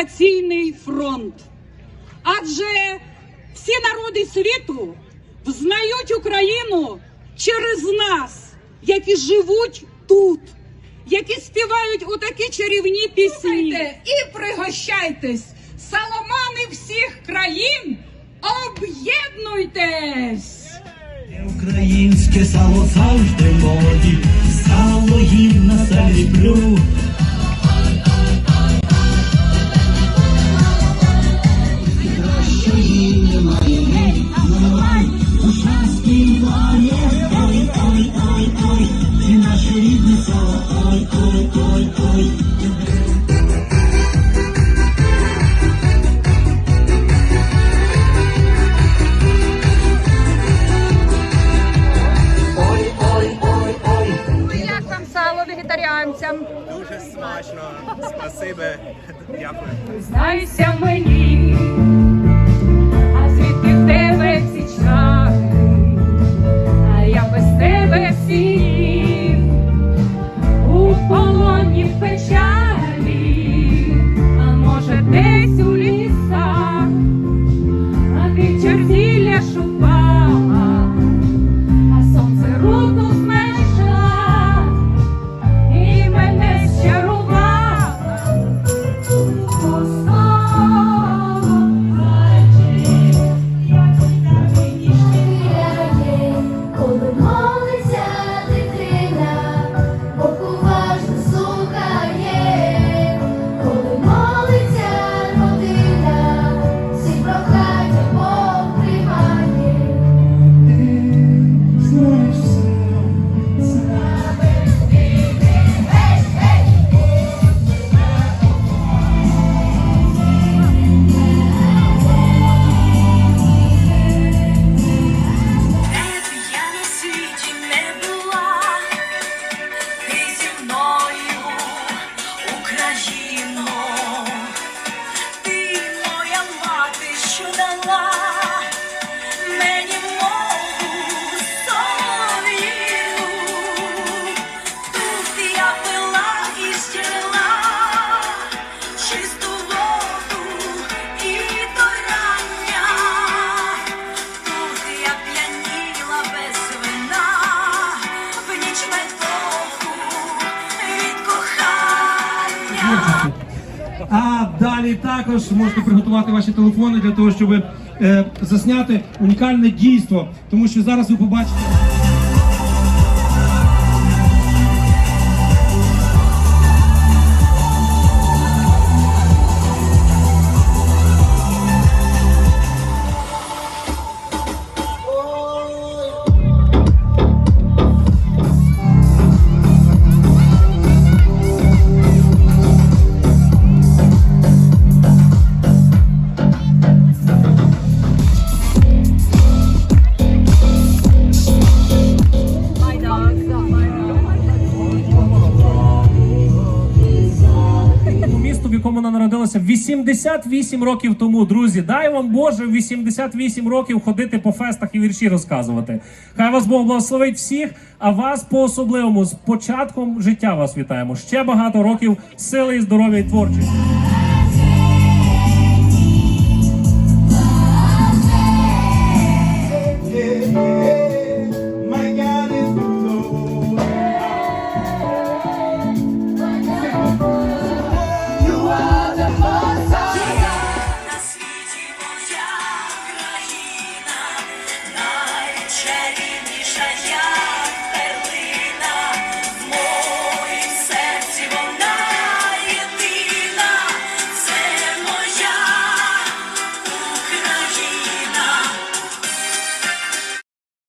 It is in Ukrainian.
інформаційний фронт. Адже всі народи світу взнають Україну через нас, які живуть тут, які співають у такі чарівні пісні. Слухайте і пригощайтесь! Саломани всіх країн, об'єднуйтесь! Українське сало завжди в моді, сало їм на салі Спасибі. Дякую. Знайся мені, кохання. А далі також можете приготувати ваші телефони для того, щоб е, засняти унікальне дійство, тому що зараз ви побачите. Вона 88 років тому, друзі. Дай вам Боже в 88 років ходити по фестах і вірші розказувати. Хай вас Бог благословить всіх, а вас по особливому з початком життя вас вітаємо. Ще багато років сили і здоров'я і творчості.